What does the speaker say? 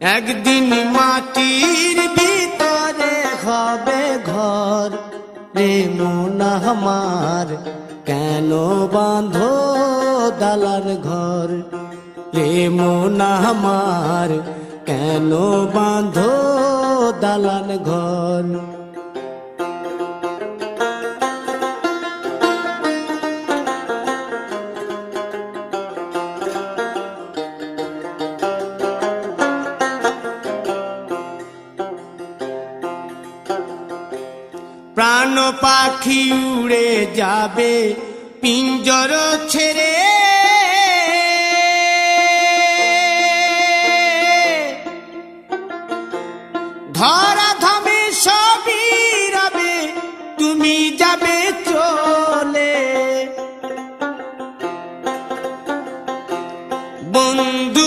একদিন মাটির ভিতরে হবে ঘর। রে না আমার, কেন বাঁধ দালার ঘর? রে মন আমার, কেন বাঁধ দালান ঘর? প্রাণ পাখি উড়ে যাবে পিঞ্জর ছেড়ে। ধরা ধমে সবই রবে তুমি যাবে চলে। বন্ধু